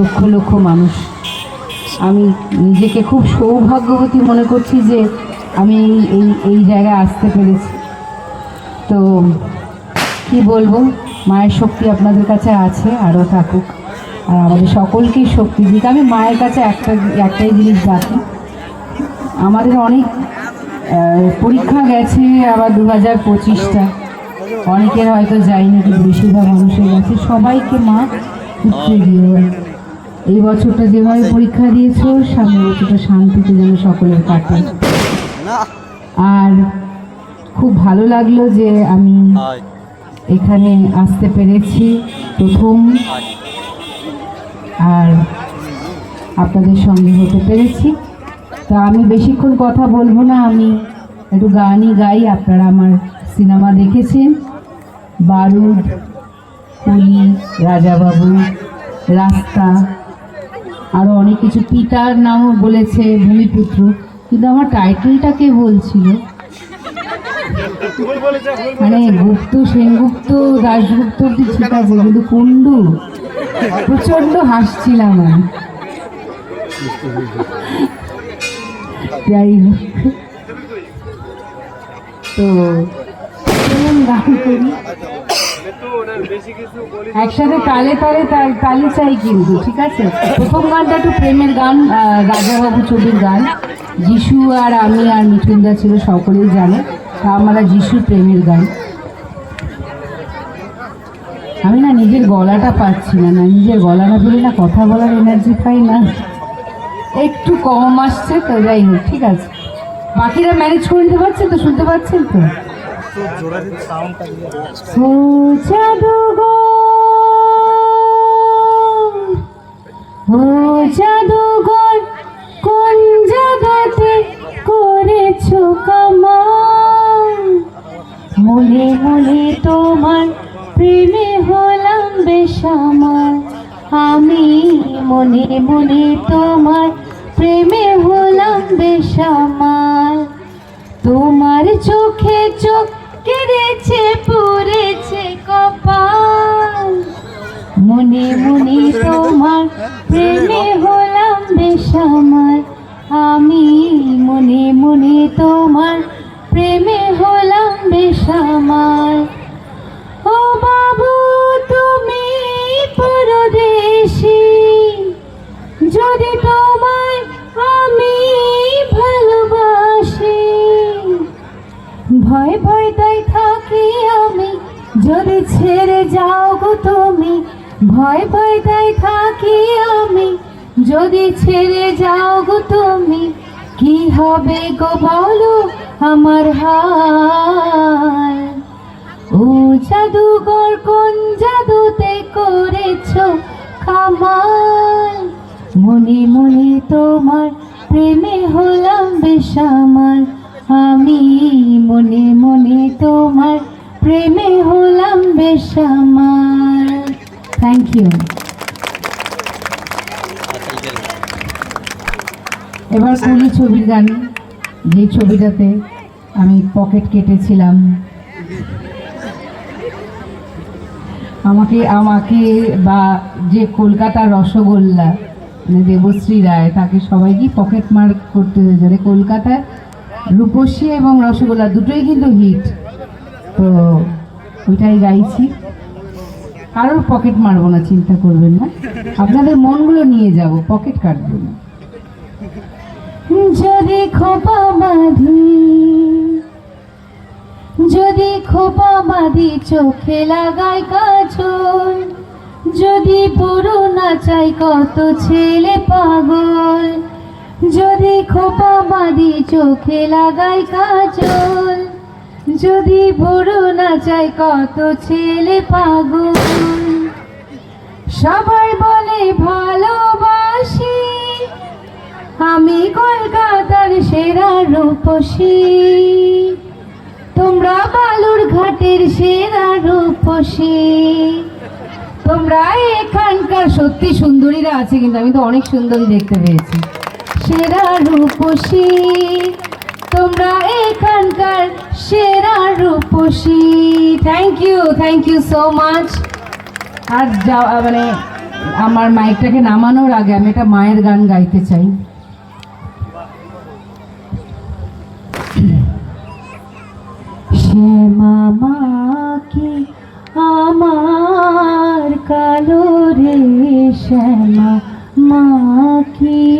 লক্ষ লক্ষ মানুষ। আমি নিজেকে খুব সৌভাগ্যবতী মনে করছি যে আমি এই এই জায়গায় আসতে পেরেছি। তো কি বলব, মায়ের শক্তি আপনাদের কাছে আছে, আরও থাকুক। আর আমাদের সকলকেই শক্তি দিক। আমি মায়ের কাছে একটা, একটাই জিনিস ডাকি আমাদের অনেক পরীক্ষা গেছে আবার দু হাজার পঁচিশটা। অনেকের হয়তো যায়নি, কিন্তু বেশিরভাগ মানুষের গেছে সবাইকে মা উত্তর দিও এই বছরটা যেভাবে পরীক্ষা দিয়েছ সামনের বছরটা শান্তিতে যেন সকলের কাটে। আর খুব ভালো লাগল যে আমি এখানে আসতে পেরেছি প্রথম। আর আপনাদের সঙ্গে হতে পেরেছি। তো আমি বেশিক্ষণ কথা বলব না আমি একটু গানই গাই আপনারা আমার সিনেমা দেখেছেন। বারুদ কুলি রাজাবাবু রাস্তা আরও অনেক কিছু। পিতার নামও বলেছে ভূমিপুত্র। কিন্তু আমার টাইটেলটা কে বলছিল? মানে গুপ্ত, সেনগুপ্ত দাশগুপ্ত অব্দি ঠিক আছে, কিন্তু কুণ্ডু প্রচণ্ড হাসছিলাম আমি। যাই তো গান করি। একসাথে তালে তালে তালি চাই কিন্তু, ঠিক আছে? প্রথম গানটা একটু প্রেমের গান রাজাবাবু ছবির গান। যিশু আর আমি আর মিঠুনদা ছিল, সকলেই জানে, তা আমরা যিশু প্রেমের গান। আমি না নিজের গলাটা পাচ্ছি না না নিজের গলা না পেলে না কথা বলার এনার্জি পাই না। একটু কম আসছে তো যাই হোক, ঠিক আছে। বাকিরা ম্যানেজ করে নিতে পারছেন তো, শুনতে পাচ্ছেন তো? ও জাদুঘর ও জাদুঘর কোন জায়গাতে করেছ কামাল? মনে মনে তোমার প্রেমে হলাম বেসামাল আমি মনে মনে তোমার প্রেমে হলাম বেসামাল তোমার চোখে চোখ কেড়েছে পড়েছে কপাল। মনে মনে তোমার প্রেমে হলাম বেসামাল। আমি মনে মনে তোমার প্রেমে হলাম বেসামাল। ও বাবু, তুমি পরদেশী। যদি তোমায় ভয় ভয় তাই থাকি আমি। যদি ছেড়ে যাও গো তুমি, ভয় ভয় তাই থাকি আমি। যদি ছেড়ে যাও গো তুমি, কি হবে গো বলো আমার হাল? ও জাদুঘর কোন জাদুতে করেছ কামাল? মনে মনে তোমার প্রেমে হলাম বেসামাল। আমি মনে মনে তোমার প্রেমে হলাম বেশ আমার। থ্যাংক ইউ এবার কুলি ছবির গান? যে ছবিটাতে আমি পকেট কেটেছিলাম। আমাকে আমাকে বা যে কলকাতার রসগোল্লা মানে দেবশ্রী রায়, তাকে সবাইকে পকেট মার্ক করতে হয়েছে। কলকাতায় রূপসী এবং রসগোল্লা দুটোই কিন্তু হিট তো ওইটাই গাইছি। কারোর পকেট মারবো না, চিন্তা করবেন না। আপনাদের মনগুলো নিয়ে যাব পকেট কাটবো না। যদি খোপা বাঁধি, যদি খোপা বাঁধি চোখে লাগাই কাজল, যদি পুরো নাচাই কত ছেলে পাগল যদি খোপা বাঁধি চোখে লাগাই কাজল, যদি পুরো নাচাই কত ছেলে পাগল। সবাই বলে ভালোবাসি, আমি কলকাতার সেরা রূপসী। তোমরা বালুর ঘাটের সেরা রূপসী। তোমরা এখানকার সত্যি সুন্দরীরা আছে কিন্তু আমি তো অনেক সুন্দরী দেখতে পেয়েছি। সেরা রূপসী। তোমরা এখানকার সেরা রূপসী। Thank you thank you so much আর যা মানে আমার মাইকটাকে নামানোর আগে আমি একটা মায়ের গান গাইতে চাই। শ্যামা আমার কালো রে শ্যামা মা কি আমার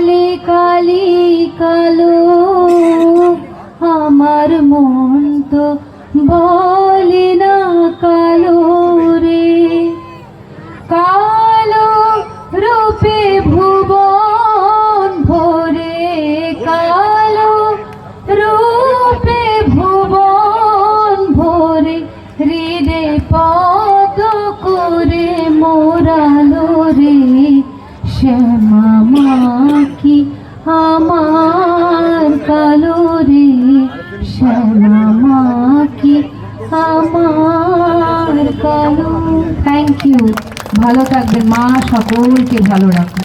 শ্যামা কি আমার কালো রে শ্যামা কি আমার কালো? থ্যাংক ইউ ভালো থাকবেন মা, সকলকে ভালো রাখুন।